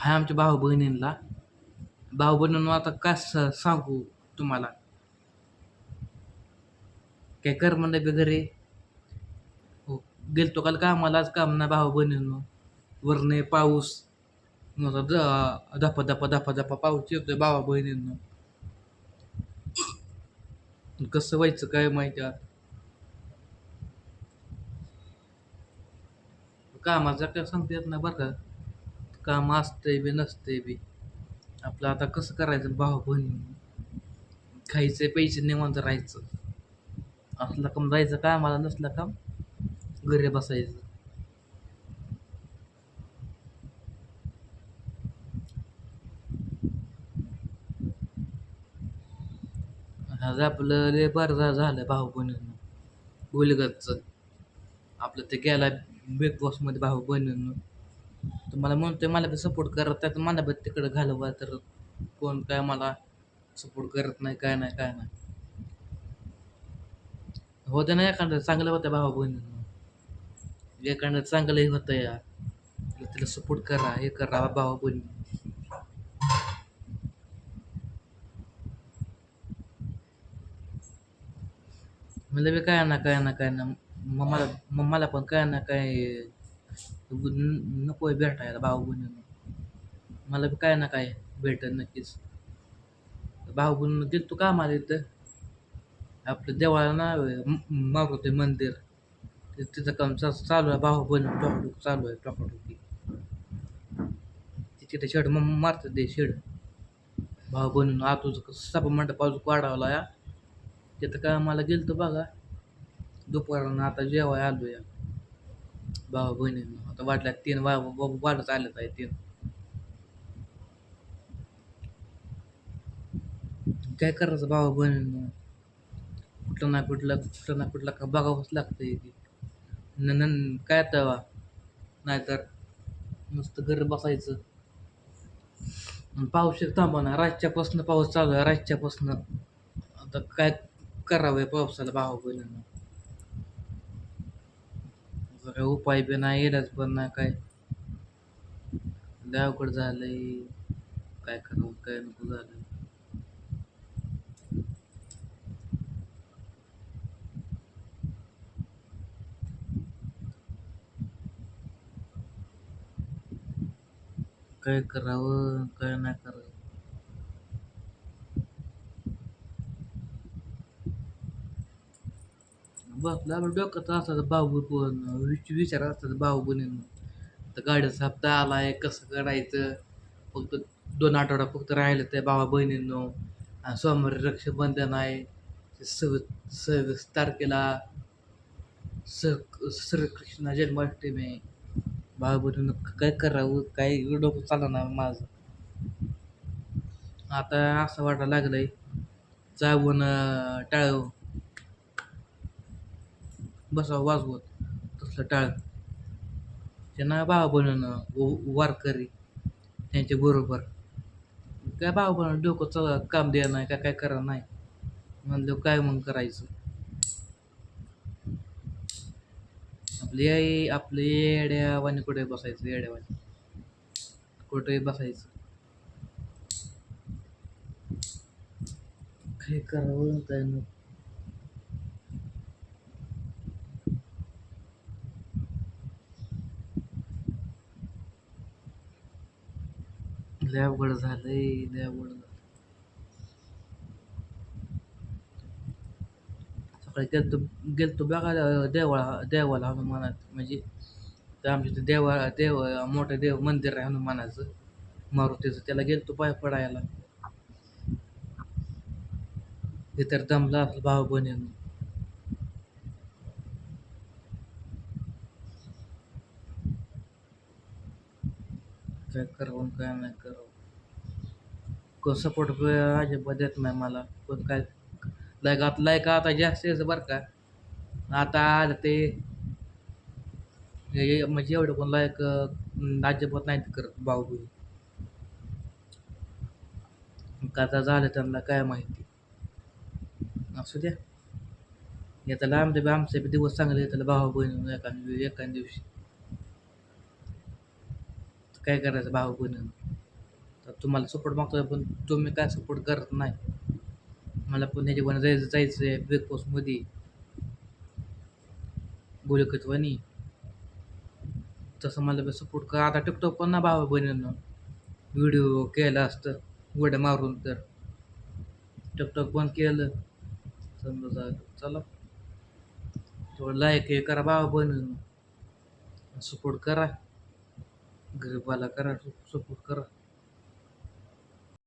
हाय आमच्या भाऊ बहिणींना भाऊ बहिणींना आता काय स- सांगू तुम्हाला? काय कर म्हणलं बी घरी? हो गेलतो काल कामालाच आज काम नाही भाऊ बहिणींनो. वरणे पाऊस. नुसता द- धपा धपा धपा धपा पाऊस येतोय भावा बहिणींनो. कसं व्हायचं काय माहिती आता? कामाचं काय सांगता येत नाही बरं का? काम असतंय बी नसतंय बी. आपलं आता कसं करायचं? भाऊ बहिणी खायचे पैसे निवांत राहायचं. असलं काम जायचं कामाला नसलं काम घरी बसायचं. आज आपलं लय बरं झालं भाऊ बहिणींनो. गुलगतचं आपलं ते गेला बिग बॉसमध्ये भाऊ बहिणींनो. तुम्हाला आहे मला बी सपोर्ट करत त्यात मला बी तिकडं घालवा तर कोण काय मला सपोर्ट करत नाही काय नाही काय नाही. होतं ना एखादं चांगलं होतं भावा बहिणी एखादं चांगलंही होतं या तिला सपोर्ट करा हे करा भावा बहिणी. मला बी काय ना काय ना काय ना. मग मला मग मला पण काय ना काय नको आहे भेटायला भाऊ बहिणींनो मला बी काय ना काय भेटेल नक्कीच. भाऊ बहिणीनं गेलो कामाला इथं? आपलं देवाला ना मारुती मंदिर. तिचं तिथं काम चालू आहे भाऊ बहीण टोकडूक चालू आहे टॉकडुकी तिथे शेड मग मारतात ते शेड. भाऊ बहिणीनं आतूच सप मंडप आजूक वाढवला या तिथं काय मला गेलतो बघा. दुपारनं आता जेवाय आलो या भाऊ बहिणीनं आता वाटल्या तीन वा वाढत आलं आहे तीन. काय करायचं भाऊ बहिणीनं? कुठलं ना कुठलं कुठलं ना कुठलं का बघावंच लागतंय ते. न काय तवा नाहीतर नुसतं घर बसायचं. पाऊस एक थांबा ना रातच्यापासून पाऊस चालू आहे रातच्यापासून. आता काय करावं पावसाला भाऊ बहिणीनं? काय उपाय बी नाही येण्याच पण ना काय. लय अवघड झालंय. काय करावं काय नको झालं. काय करावं काय नाही करावं. बसला आपलं डोक्यात असतात बाबू पण विच विचार असतात भाऊ बहिणींना. तर गाडीचा हप्ता आला आहे कसं करायचं? फक्त दोन आठवडा फक्त राहिलं त्या भावा बहिणींनो. आणि सोमवारी रक्षाबंधन आहे. ते सव्वीस सव्वीस तारखेला स श्रीकृष्ण जन्माष्टमी आहे. भाऊ बहिणीनं काय करावं? काय डोकं चालणार माझं. आता असं वाटायला लागलंय. जाऊन टाळव बसावं वाजवत. तसलं टाळ त्यांना भाऊ व वारकरी त्यांच्या बरोबर. काय भाऊ बहिणी डोकं चला काम द्या नाही काय काय करा नाही. म्हणलं काय मग करायचं? आपली आई आपली येड्यावानी कुठे बसायचं येड्यावानी? कुठे बसायचं? काय करावं काय नको लय अवघड झालंय लय अवघड झालं सकाळी गेलतो गेलतो बघायला देवळा देवाला हनुमानात. म्हणजे आमच्या इथे देवा देव मोठं देव मंदिर आहे हनुमानाचं मारुतीचं. त्याला गेलतो पाय पडायला. ते तर दमला असलं भाऊ काय करावं आणि काय नाही करावं. कोण सपोर्ट अजिबात देत नाही मला. कोण काय लाईक आता आता जास्त यायचं बरं का? आता आलं ते म्हणजे एवढं कोण लाईक अजिबात नाही करत भाऊ का झालं त्यांना काय माहिती. असू द्या. येताला आमचे बी आमचे बी दिवस चांगले येतात भाऊ बहीण एका एका दिवशी. काय करायचं भाऊ बनून तर तुम्हाला सपोर्ट मागतोय पण तुम्ही काय सपोर्ट करत नाही? मला पण ह्याच्यावर जायचं जायचं आहे बिग बॉसमध्ये गोलकत्वानी तसं मला सपोर्ट कर. आता टिकटॉक पण ना भावा बहिणीनं. व्हिडिओ केला असतं उड्या मारून तर. टिकटॉक बंद केलं. समजा चला. थोडं लाईक हे करा भावा बहिणीनं. सपोर्ट करा. गरीबाला करा सपोर्ट करा.